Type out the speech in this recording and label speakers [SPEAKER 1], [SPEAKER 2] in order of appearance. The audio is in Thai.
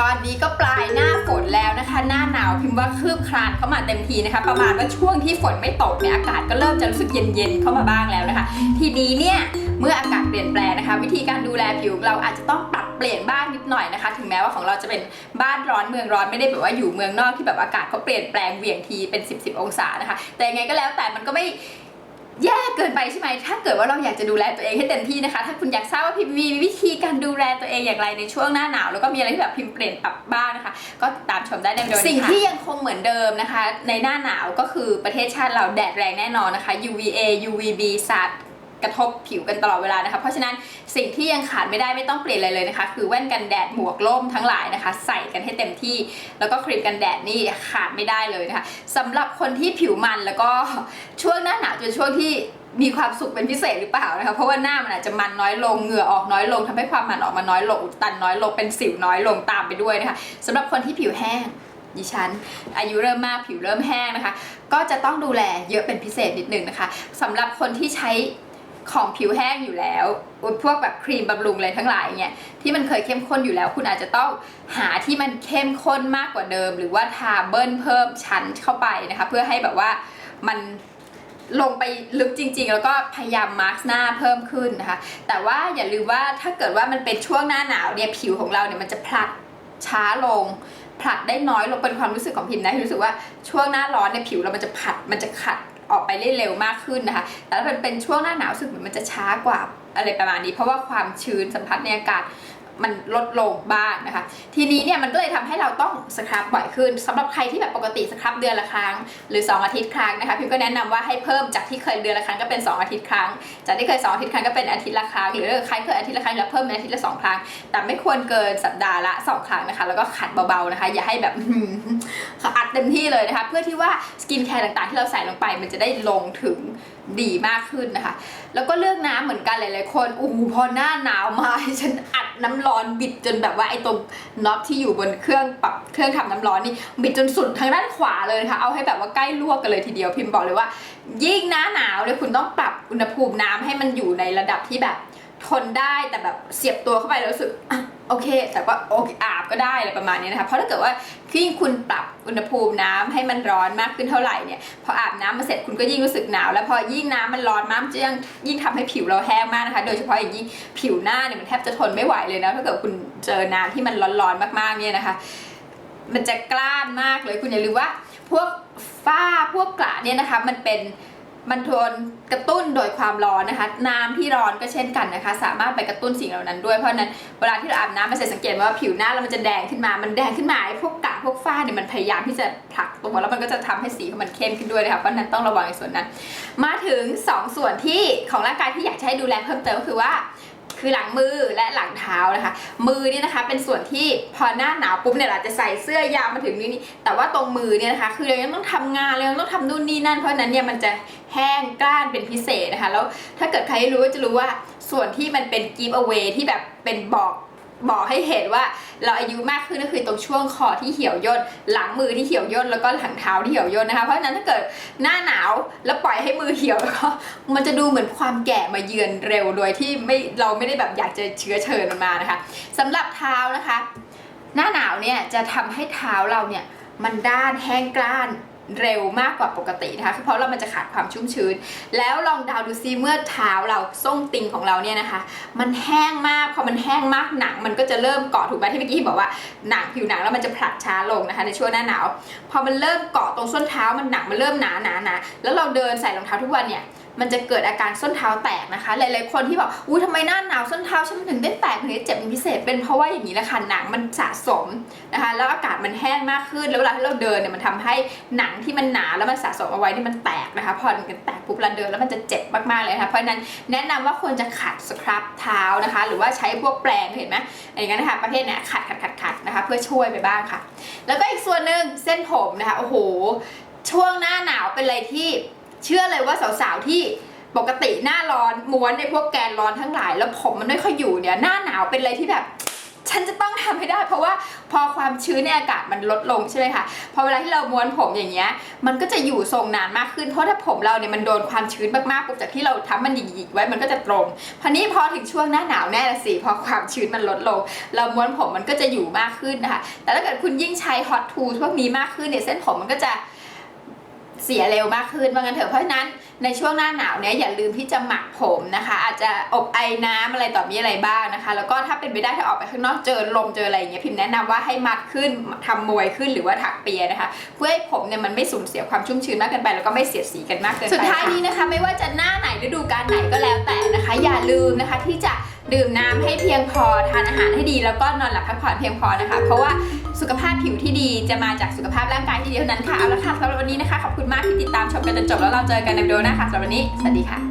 [SPEAKER 1] ตอนนี้ก็ปลายหน้าฝนแล้วนะคะ หน้าหนาวพิมพ์ว่าคืบคลานเข้ามาเต็มทีนะคะ ประมาณว่าช่วงที่ฝนไม่ตกเนี่ยอากาศก็เริ่มจะรู้สึกเย็นๆเข้ามาบ้างแล้วนะคะ ทีนี้เนี่ยเมื่ออากาศเปลี่ยนแปลงนะคะ วิธีการดูแลผิวเราอาจจะต้องปรับเปลี่ยนบ้างนิดหน่อยนะคะ ถึงแม้ว่าของเราจะเป็นบ้านร้อนเมืองร้อนไม่ได้แบบว่าอยู่เมืองนอกที่แบบอากาศเขาเปลี่ยนแปลงเหวี่ยงทีเป็น 10บสองศานะคะ แต่ยังไงก็แล้วแต่มันก็ไม่ แย่เกินไปใช่ไหม ถ้าเกิดว่าเราอยากจะดูแลตัวเองให้เต็มที่นะคะ ถ้าคุณอยากทราบว่าพิมมีวิธีการดูแลตัวเองอย่างไรในช่วงหน้าหนาว แล้วก็มีอะไรที่แบบพิมเปลี่ยนปรับบ้างนะคะ ก็ตามชมได้ในวิดีโอนี้สิ่งที่ยังคงเหมือนเดิมนะคะ ในหน้าหนาวก็คือประเทศชาติเราแดดแรงแน่นอนนะคะ UVA UVB สาด กระทบผิวกันตลอดเวลานะคะ เพราะฉะนั้นสิ่งที่ยังขาดไม่ได้ไม่ต้องเปลี่ยนอะไรเลยนะคะ คือแว่นกันแดดหมวกล่มทั้งหลายนะคะ ใส่กันให้เต็มที่ แล้วก็ครีมกันแดดนี่ขาดไม่ได้เลยนะคะสำหรับคนที่ผิวมันแล้วก็ช่วงหน้าหนาวจะเป็นช่วงที่มีความสุขเป็นพิเศษหรือเปล่านะคะ เพราะว่าหน้ามันอาจจะมันน้อยลง เหงื่อออกน้อยลงทำให้ความมันออกมาน้อยลง อุดตันน้อยลง เป็นสิวน้อยลงตามไปด้วยนะคะสำหรับคนที่ผิวแห้งดิฉัน อายุเริ่มมากผิวเริ่มแห้งนะคะ ก็จะต้องดูแลเยอะเป็นพิเศษนิดนึงนะคะสำหรับคนที่ใช้ ของผิวแห้งอยู่แล้ว พวกแบบครีมบำรุงอะไรทั้งหลายเนี่ยที่มันเคยเข้มข้นอยู่แล้ว คุณอาจจะต้องหาที่มันเข้มข้นมากกว่าเดิม หรือว่าทาเบิ้ลเพิ่มชั้นเข้าไปนะคะ เพื่อให้แบบว่ามันลงไปลึกจริง ๆ แล้วก็พยายามมาร์กหน้าเพิ่มขึ้นนะคะ แต่ว่าอย่าลืมว่าถ้าเกิดว่ามันเป็นช่วงหน้าหนาวเนี่ยผิวของเราเนี่ยมันจะพลัดช้าลงผลัดได้น้อยลงเป็นความรู้สึกของพิมพ์นะที่รู้สึกว่าช่วงหน้าร้อนเนี่ยผิวเรามันจะผัดมันจะขัด ออกไปได้เร็วมากขึ้นนะคะแต่ถ้าเป็นเป็นช่วงหน้าหนาวสึกเหมือนมันจะช้ากว่าอะไรประมาณนี้ เพราะว่าความชื้นสัมผัสในอากาศ มันลดลงบ้างนะคะ ทีนี้เนี่ยมันก็เลยทำให้เราต้องสครับบ่อยขึ้นสำหรับใครที่แบบปกติสครับเดือนละครั้ง หรือ 2 อาทิตย์ครั้งนะคะพิมก็แนะนำว่าให้เพิ่มจากที่เคยเดือนละครั้งก็เป็น 2 อาทิตย์ครั้ง จากที่เคย 2 อาทิตย์ครั้งก็เป็นอาทิตย์ละครั้งหรือใครเคยอาทิตย์ละครั้งแล้วเพิ่มเป็นอาทิตย์ละสองครั้ง แต่ไม่ควรเกินสัปดาห์ละสองครั้งนะคะ แล้วก็ขัดเบาๆนะคะ อย่าให้แบบอัดเต็มที่เลยนะคะ เพื่อที่ว่าสกินแคร์ต่างๆ ที่เราใส่ลงไปมันจะได้ลงถึง ดีมากขึ้นนะคะ แล้วก็เลือกน้ำเหมือนกันหลายๆคนโอ้โหพอหน้าหนาวมาฉันอัดน้ำร้อนบิดจนแบบว่าไอ้ตรงน็อตที่อยู่บนเครื่องปรับเครื่องทำน้ำร้อนนี่บิดจนสุดทางด้านขวาเลยนะคะเอาให้แบบว่าใกล้ลวกกันเลยทีเดียวพิมพ์บอกเลยว่า ยิ่งหน้าหนาวเนี่ยคุณต้องปรับอุณหภูมิน้ำให้มันอยู่ในระดับที่แบบ ทนได้แต่แบบเสียบตัวเข้าไปแล้วรู้สึกโอเค แต่ว่าโอเคอาบก็ได้อะไรประมาณนี้นะคะ เพราะถ้าเกิดว่ายิ่งคุณปรับอุณหภูมิน้ำให้มันร้อนมากขึ้นเท่าไหร่เนี่ย พออาบน้ำมาเสร็จคุณก็ยิ่งรู้สึกหนาว แล้วพอยิ่งน้ำมันร้อนมากจะยิ่งยิ่งทำให้ผิวเราแห้งมากนะคะ โดยเฉพาะอย่างยิ่งผิวหน้าเนี่ยมันแทบจะทนไม่ไหวเลยนะถ้าเกิดคุณเจอน้ำที่มันร้อนๆมากๆเนี่ยนะคะ มันจะกล้านมากเลยคุณอย่าลืมว่าพวกฝ้าพวกกระเนี่ยนะคะมันเป็น มันทนกระตุ้นโดยความร้อนนะคะ น้ำที่ร้อนก็เช่นกันนะคะ สามารถไปกระตุ้นสิ่งเหล่านั้นด้วยเพราะนั้นเวลาที่เราอาบน้ำมาเสร็จสังเกตว่าผิวหน้าเรามันจะแดงขึ้นมา มันแดงขึ้นมาไอ้พวกกะพวกฝ้าเนี่ยมันพยายามที่จะผลักตัวแล้วมันก็จะทำให้สีของมันเข้มขึ้นด้วยนะคะเพราะนั้นต้องระวังในส่วนนั้น มาถึง 2 ส่วนที่ของร่างกายที่อยากให้ดูแลเพิ่มเติมก็คือว่าคือหลังมือและหลังเท้านะคะ มือเนี่ยนะคะเป็นส่วนที่พอหน้าหนาวปุ๊บเนี่ยเราจะใส่เสื้อยาวมาถึงนี่แต่ว่าตรงมือเนี่ยนะคะ คือเรายังต้องทำงานเรายังต้องทำนู่นนี่นั่นเพราะนั้นเนี่ยมันจะ แห้งกล้านเป็นพิเศษนะคะ แล้วถ้าเกิดใครรู้จะรู้ว่าส่วนที่มันเป็นกิฟต์เอาไว้ที่แบบเป็นบอกบอกให้เห็นว่าเราอายุมากขึ้นก็คือตรงช่วงคอที่เหี่ยวย่นหลังมือที่เหี่ยวย่นแล้วก็หลังเท้าที่เหี่ยวย่นนะคะเพราะฉะนั้นถ้าเกิดหน้าหนาวแล้วปล่อยให้มือเหี่ยวแล้วก็มันจะดูเหมือนความแก่มาเยือนเร็วโดยที่ไม่เราไม่ได้แบบอยากจะเชื้อเชิญมันมานะคะสำหรับเท้านะคะ หน้าหนาวเนี่ยจะทำให้เท้าเราเนี่ยมันด้านแห้งกร้าน เร็วมากกว่าปกตินะคะคือเพราะเรามันจะขาดความชุ่มชื้น แล้วลองดาวดูซิเมื่อเท้าเราส้งติงของเราเนี่ยนะคะ มันแห้งมากพอมันแห้งมากหนัง มันก็จะเริ่มเกาะถูกไหมที่เมื่อกี้บอกว่าหนังผิวหนังแล้วมันจะผลัดช้าลงนะคะในช่วงหน้าหนาว พอมันเริ่มเกาะตรงส้นเท้ามันหนังมันเริ่มหนาหนาหนาแล้วเราเดินใส่รองเท้าทุกวันเนี่ย มันจะเกิดอาการส้นเท้าแตกนะคะ หลายๆคนที่บอกอุ้ยทำไมหน้าหนาวส้นเท้าฉันถึงได้แตกถึงได้เจ็บเป็นพิเศษเป็นเพราะว่าอย่างนี้แหละค่ะหนังมันสะสมนะคะ แล้วอากาศมันแห้งมากขึ้น แล้วเวลาที่เราเดินเนี่ยมันทำให้หนังที่มันหนาแล้วมันสะสมเอาไว้นี่มันแตกนะคะพอมันแตกปุ๊บเราเดินแล้วมันจะเจ็บมากๆเลยนะคะเพราะฉะนั้นแนะนำว่าควรจะขัดสครับเท้านะคะ หรือว่าใช้พวกแปรงเห็นไหมอย่างนั้นนะคะประเภทเนี้ยขัดขัดขัดขัดนะคะเพื่อช่วยไปบ้างค่ะ แล้วก็อีกส่วนหนึ่งเส้นผมนะคะโอ้โหช่วงหน้าหนาวเป็นอะไรที่ เชื่อเลยว่าสาวๆที่ปกติหน้าร้อนม้วนในพวกแกนร้อนทั้งหลาย แล้วผมมันไม่ค่อยอยู่เนี่ยหน้าหนาวเป็นอะไรที่แบบ ฉันจะต้องทำให้ได้ เพราะว่าพอความชื้นในอากาศมันลดลงใช่ไหมคะพอเวลาที่เราม้วนผมอย่างเงี้ยมันก็จะอยู่ทรงนานมากขึ้นเพราะถ้าผมเราเนี่ยมันโดนความชื้นมากๆปุ๊บจากที่เราทำมันหยิกๆไว้มันก็จะตรงพอนี้พอถึงช่วงหน้าหนาวแน่ละสิพอความชื้นมันลดลง เราม้วนผมมันก็จะอยู่มากขึ้นนะคะแต่ถ้าเกิดคุณยิ่งใช้ฮอตทูพวกนี้มากขึ้นเนี่ยเส้นผมมันก็จะ เสียเร็วมากขึ้นว่างั้นเถอะเพราะฉะนั้นในช่วงหน้าหนาวเนี่ยอย่าลืมที่จะหมักผมนะคะ อาจจะอบไอน้ำอะไรต่อมีอะไรบ้างนะคะ แล้วก็ถ้าเป็นไปได้ถ้าออกไปข้างนอกเจอลมเจออะไรอย่างเงี้ยพิมแนะนำว่าให้มัดขึ้นทำมวยขึ้นหรือว่าถักเปียนะคะ เพื่อให้ผมเนี่ยมันไม่สูญเสียความชุ่มชื้นมากเกินไปแล้วก็ไม่เสียดสีกันมากเกินไปสุดท้ายนี้นะคะไม่ว่าจะหน้าไหนฤดูกาลไหนก็แล้วแต่นะคะ อย่าลืมนะคะที่จะดื่มน้ำให้เพียงพอทานอาหารให้ดีแล้วก็นอนหลับพักผ่อนเพียงพอนะคะ เพราะว่า สุขภาพผิวที่ดีจะมาจากสุขภาพร่างกายที่ดีเท่านั้นค่ะ เอาละค่ะสำหรับวันนี้นะคะ ขอบคุณมากที่ติดตามชมกันจนจบแล้วเราเจอกันในวิดีโอหน้าค่ะสำหรับวันนี้ สวัสดีค่ะ